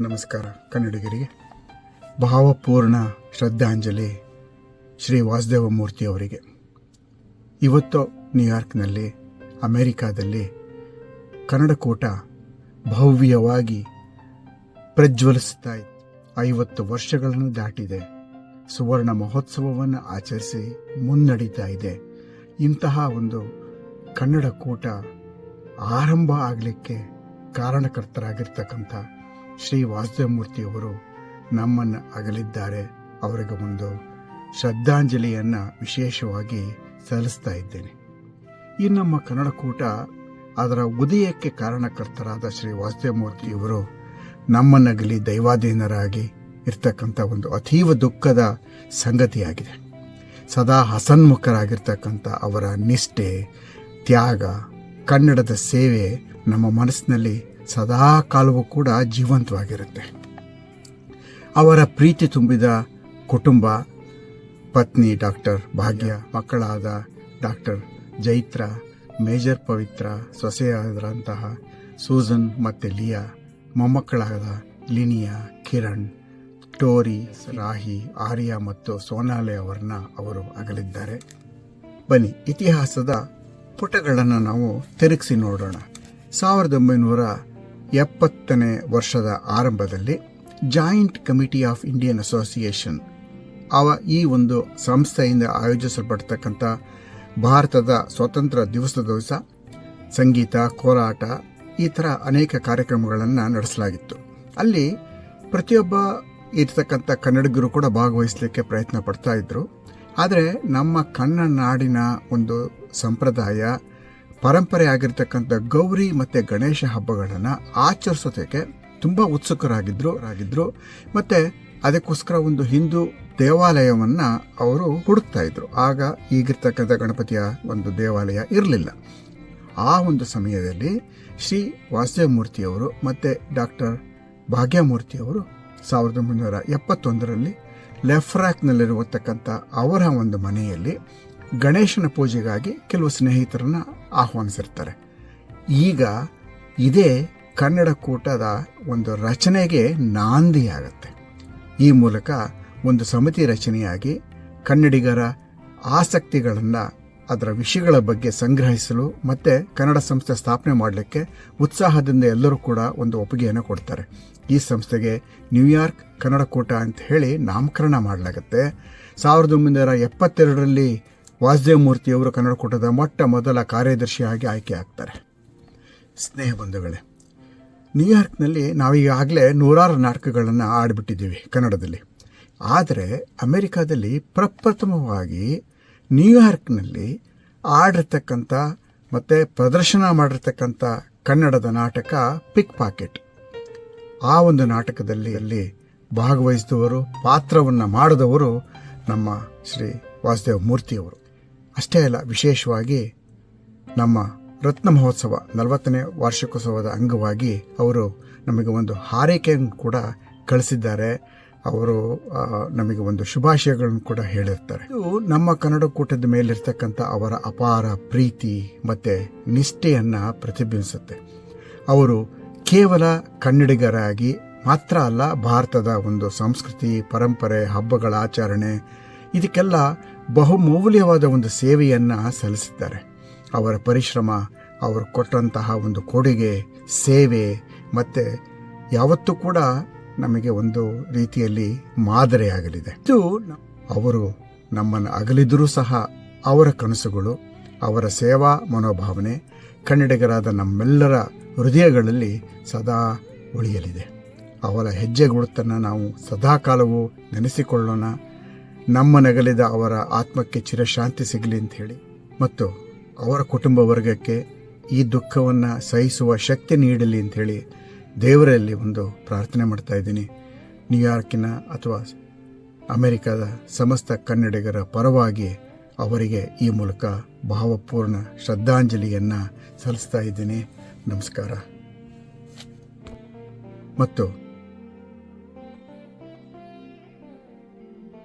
ನಮಸ್ಕಾರ ಕನ್ನಡಿಗರಿಗೆ. ಭಾವಪೂರ್ಣ ಶ್ರದ್ಧಾಂಜಲಿ ಶ್ರೀ ವಾಸುದೇವ ಮೂರ್ತಿಯವರಿಗೆ ಇವತ್ತು ನ್ಯೂಯಾರ್ಕ್ನಲ್ಲಿ ಅಮೆರಿಕಾದಲ್ಲಿ ಕನ್ನಡಕೂಟ ಭವ್ಯವಾಗಿ ಪ್ರಜ್ವಲಿಸ್ತಾ ಇತ್ತು. ಐವತ್ತು ವರ್ಷಗಳನ್ನು ದಾಟಿದೆ. ಸುವರ್ಣ ಮಹೋತ್ಸವವನ್ನು ಆಚರಿಸಿ ಮುನ್ನಡೀತಾ ಇದೆ. ಇಂತಹ ಒಂದು ಕನ್ನಡ ಕೂಟ ಆರಂಭ ಆಗಲಿಕ್ಕೆ ಕಾರಣಕರ್ತರಾಗಿರ್ತಕ್ಕಂಥ ಶ್ರೀ ವಾಸುದೇವಮೂರ್ತಿಯವರು ನಮ್ಮನ್ನು ಅಗಲಿದ್ದಾರೆ. ಅವರಿಗೆ ಒಂದು ಶ್ರದ್ಧಾಂಜಲಿಯನ್ನು ವಿಶೇಷವಾಗಿ ಸಲ್ಲಿಸ್ತಾ ಇದ್ದೇನೆ. ಈ ನಮ್ಮ ಕನ್ನಡ ಕೂಟ ಅದರ ಉದಯಕ್ಕೆ ಕಾರಣಕರ್ತರಾದ ಶ್ರೀ ವಾಸುದೇವಮೂರ್ತಿಯವರು ನಮ್ಮನ್ನಗಲಿ ದೈವಾಧೀನರಾಗಿ ಇರ್ತಕ್ಕಂಥ ಒಂದು ಅತೀವ ದುಃಖದ ಸಂಗತಿಯಾಗಿದೆ. ಸದಾ ಹಸನ್ಮುಖರಾಗಿರ್ತಕ್ಕಂಥ ಅವರ ನಿಷ್ಠೆ, ತ್ಯಾಗ, ಕನ್ನಡದ ಸೇವೆ ನಮ್ಮ ಮನಸ್ಸಿನಲ್ಲಿ ಸದಾ ಕಾಲವೂ ಕೂಡ ಜೀವಂತವಾಗಿರುತ್ತೆ. ಅವರ ಪ್ರೀತಿ ತುಂಬಿದ ಕುಟುಂಬ, ಪತ್ನಿ ಡಾಕ್ಟರ್ ಭಾಗ್ಯ, ಮಕ್ಕಳಾದ ಡಾಕ್ಟರ್ ಜೈತ್ರ, ಮೇಜರ್ ಪವಿತ್ರ ಸೊಸೆಯಾದರಂತಹ ಸೂಸನ್ ಮತ್ತು ಲಿಯಾ, ಮೊಮ್ಮಕ್ಕಳಾದ ಲಿನಿಯಾ, ಕಿರಣ್, ಟೋರಿ, ರಾಹಿ, ಆರ್ಯ ಮತ್ತು ಸೋನಾಲೆ ಅವರನ್ನ ಅವರು ಅಗಲಿದ್ದಾರೆ. ಬನ್ನಿ, ಇತಿಹಾಸದ ಪುಟಗಳನ್ನು ನಾವು ತಿರುಗಿಸಿ ನೋಡೋಣ. ಸಾವಿರದ ಒಂಬೈನೂರ ಎಪ್ಪತ್ತನೇ ವರ್ಷದ ಆರಂಭದಲ್ಲಿ joint committee of Indian association, ಅವ ಈ ಒಂದು ಸಂಸ್ಥೆಯಿಂದ ಆಯೋಜಿಸಲ್ಪಡ್ತಕ್ಕಂಥ ಭಾರತದ ಸ್ವತಂತ್ರ ದಿವಸದ ದಿವಸ, ಸಂಗೀತ, ಕೋಲಾಟ, ಈ ಥರ ಅನೇಕ ಕಾರ್ಯಕ್ರಮಗಳನ್ನು ನಡೆಸಲಾಗಿತ್ತು. ಅಲ್ಲಿ ಪ್ರತಿಯೊಬ್ಬ ಇರ್ತಕ್ಕಂಥ ಕನ್ನಡಿಗರು ಕೂಡ ಭಾಗವಹಿಸಲಿಕ್ಕೆ ಪ್ರಯತ್ನ ಪಡ್ತಾ ಇದ್ರು. ಆದರೆ ನಮ್ಮ ಕನ್ನಡ ನಾಡಿನ ಒಂದು ಸಂಪ್ರದಾಯ ಪರಂಪರೆ ಆಗಿರ್ತಕ್ಕಂಥ ಗೌರಿ ಮತ್ತು ಗಣೇಶ ಹಬ್ಬಗಳನ್ನು ಆಚರಿಸೋದಕ್ಕೆ ತುಂಬ ಉತ್ಸುಕರಾಗಿದ್ದರು ಆಗಿದ್ದರು ಮತ್ತು ಅದಕ್ಕೋಸ್ಕರ ಒಂದು ಹಿಂದೂ ದೇವಾಲಯವನ್ನು ಅವರು ಹುಡುಕ್ತಾ ಇದ್ರು. ಆಗ ಈಗಿರ್ತಕ್ಕಂಥ ಗಣಪತಿಯ ಒಂದು ದೇವಾಲಯ ಇರಲಿಲ್ಲ. ಆ ಒಂದು ಸಮಯದಲ್ಲಿ ಶ್ರೀ ವಾಸುದೇವಮೂರ್ತಿಯವರು ಮತ್ತು ಡಾಕ್ಟರ್ ಭಾಗ್ಯಮೂರ್ತಿಯವರು ಸಾವಿರದ ಒಂಬೈನೂರ ಎಪ್ಪತ್ತೊಂದರಲ್ಲಿ ಲೆಫ್ರಾಕ್ನಲ್ಲಿರುವತಕ್ಕಂಥ ಅವರ ಒಂದು ಮನೆಯಲ್ಲಿ ಗಣೇಶನ ಪೂಜೆಗಾಗಿ ಕೆಲವು ಸ್ನೇಹಿತರನ್ನ ಆಹ್ವಾನಿಸಿರ್ತಾರೆ. ಈಗ ಇದೇ ಕನ್ನಡ ಕೂಟದ ಒಂದು ರಚನೆಗೆ ನಾಂದಿಯಾಗತ್ತೆ. ಈ ಮೂಲಕ ಒಂದು ಸಮಿತಿ ರಚನೆಯಾಗಿ ಕನ್ನಡಿಗರ ಆಸಕ್ತಿಗಳನ್ನು ಅದರ ವಿಷಯಗಳ ಬಗ್ಗೆ ಸಂಗ್ರಹಿಸಲು ಮತ್ತು ಕನ್ನಡ ಸಂಸ್ಥೆ ಸ್ಥಾಪನೆ ಮಾಡಲಿಕ್ಕೆ ಉತ್ಸಾಹದಿಂದ ಎಲ್ಲರೂ ಕೂಡ ಒಂದು ಒಪ್ಪಿಗೆಯನ್ನು ಕೊಡ್ತಾರೆ. ಈ ಸಂಸ್ಥೆಗೆ ನ್ಯೂಯಾರ್ಕ್ ಕನ್ನಡ ಕೂಟ ಅಂತ ಹೇಳಿ ನಾಮಕರಣ ಮಾಡಲಾಗುತ್ತೆ. ಸಾವಿರದ ಒಂಬೈನೂರ ಎಪ್ಪತ್ತೆರಡರಲ್ಲಿ ವಾಸುದೇವ ಮೂರ್ತಿಯವರು ಕನ್ನಡ ಕೂಟದ ಮೊಟ್ಟ ಮೊದಲ ಕಾರ್ಯದರ್ಶಿಯಾಗಿ ಆಯ್ಕೆ ಆಗ್ತಾರೆ ಸ್ನೇಹ ಬಂಧುಗಳೇ ನ್ಯೂಯಾರ್ಕ್ನಲ್ಲಿ ನಾವೀಗಾಗಲೇ ನೂರಾರು ನಾಟಕಗಳನ್ನು ಆಡಿಬಿಟ್ಟಿದ್ದೀವಿ ಕನ್ನಡದಲ್ಲಿ. ಆದರೆ ಅಮೆರಿಕಾದಲ್ಲಿ ಪ್ರಪ್ರಥಮವಾಗಿ ನ್ಯೂಯಾರ್ಕ್ನಲ್ಲಿ ಆಡಿರ್ತಕ್ಕಂಥ ಮತ್ತು ಪ್ರದರ್ಶನ ಮಾಡಿರ್ತಕ್ಕಂಥ ಕನ್ನಡದ ನಾಟಕ ಪಿಕ್ ಪಾಕೆಟ್ ಆ ಒಂದು ನಾಟಕದಲ್ಲಿ ಅಲ್ಲಿ ಭಾಗವಹಿಸಿದವರು, ಪಾತ್ರವನ್ನು ಮಾಡಿದವರು ನಮ್ಮ ಶ್ರೀ ವಾಸುದೇವ ಮೂರ್ತಿಯವರು ಅಷ್ಟೇ ಅಲ್ಲ, ವಿಶೇಷವಾಗಿ ನಮ್ಮ ರತ್ನ ಮಹೋತ್ಸವ ನಲವತ್ತನೇ ವಾರ್ಷಿಕೋತ್ಸವದ ಅಂಗವಾಗಿ ಅವರು ನಮಗೆ ಒಂದು ಹಾರೈಕೆಯನ್ನು ಕೂಡ ಕಳಿಸಿದ್ದಾರೆ. ಅವರು ನಮಗೆ ಒಂದು ಶುಭಾಶಯಗಳನ್ನು ಕೂಡ ಹೇಳಿರ್ತಾರೆ. ಇದು ನಮ್ಮ ಕನ್ನಡ ಕೂಟದ ಮೇಲಿರ್ತಕ್ಕಂಥ ಅವರ ಅಪಾರ ಪ್ರೀತಿ ಮತ್ತು ನಿಷ್ಠೆಯನ್ನು ಪ್ರತಿಬಿಂಬಿಸುತ್ತೆ. ಅವರು ಕೇವಲ ಕನ್ನಡಿಗರಾಗಿ ಮಾತ್ರ ಅಲ್ಲ, ಭಾರತದ ಒಂದು ಸಂಸ್ಕೃತಿ, ಪರಂಪರೆ, ಹಬ್ಬಗಳ ಆಚರಣೆ ಇದಕ್ಕೆಲ್ಲ ಬಹುಮೌಲ್ಯವಾದ ಒಂದು ಸೇವೆಯನ್ನು ಸಲ್ಲಿಸಿದ್ದಾರೆ. ಅವರ ಪರಿಶ್ರಮ, ಅವರು ಕೊಟ್ಟಂತಹ ಒಂದು ಕೊಡುಗೆ, ಸೇವೆ ಮತ್ತು ಯಾವತ್ತೂ ಕೂಡ ನಮಗೆ ಒಂದು ರೀತಿಯಲ್ಲಿ ಮಾದರಿಯಾಗಲಿದೆ ಇದು ಅವರು ನಮ್ಮನ್ನು ಅಗಲಿದರೂ ಸಹ ಅವರ ಕನಸುಗಳು, ಅವರ ಸೇವಾ ಮನೋಭಾವನೆ, ಕನ್ನಡಿಗರಾದ ನಮ್ಮೆಲ್ಲರ ಹೃದಯಗಳಲ್ಲಿ ಸದಾ ಉಳಿಯಲಿದೆ. ಅವರ ಹೆಜ್ಜೆ ಗುರುತನ್ನು ನಾವು ಸದಾಕಾಲವೂ ನೆನೆಸಿಕೊಳ್ಳೋಣ. ನಮ್ಮ ನಗಲಿದ ಅವರ ಆತ್ಮಕ್ಕೆ ಚಿರಶಾಂತಿ ಸಿಗಲಿ ಅಂತ ಹೇಳಿ. ಮತ್ತು ಅವರ ಕುಟುಂಬ ವರ್ಗಕ್ಕೆ ಈ ದುಃಖವನ್ನು ಸಹಿಸುವ ಶಕ್ತಿ ನೀಡಲಿ ಅಂತ ಹೇಳಿ ದೇವರಲ್ಲಿ ಒಂದು ಪ್ರಾರ್ಥನೆ ಮಾಡ್ತಾ ಇದ್ದೀನಿ. ನ್ಯೂಯಾರ್ಕಿನ ಅಥವಾ ಅಮೆರಿಕದ ಸಮಸ್ತ ಕನ್ನಡಿಗರ ಪರವಾಗಿ ಅವರಿಗೆ ಈ ಮೂಲಕ ಭಾವಪೂರ್ಣ ಶ್ರದ್ಧಾಂಜಲಿಯನ್ನು ಸಲ್ಲಿಸ್ತಾ ಇದ್ದೀನಿ. ನಮಸ್ಕಾರ. ಮತ್ತು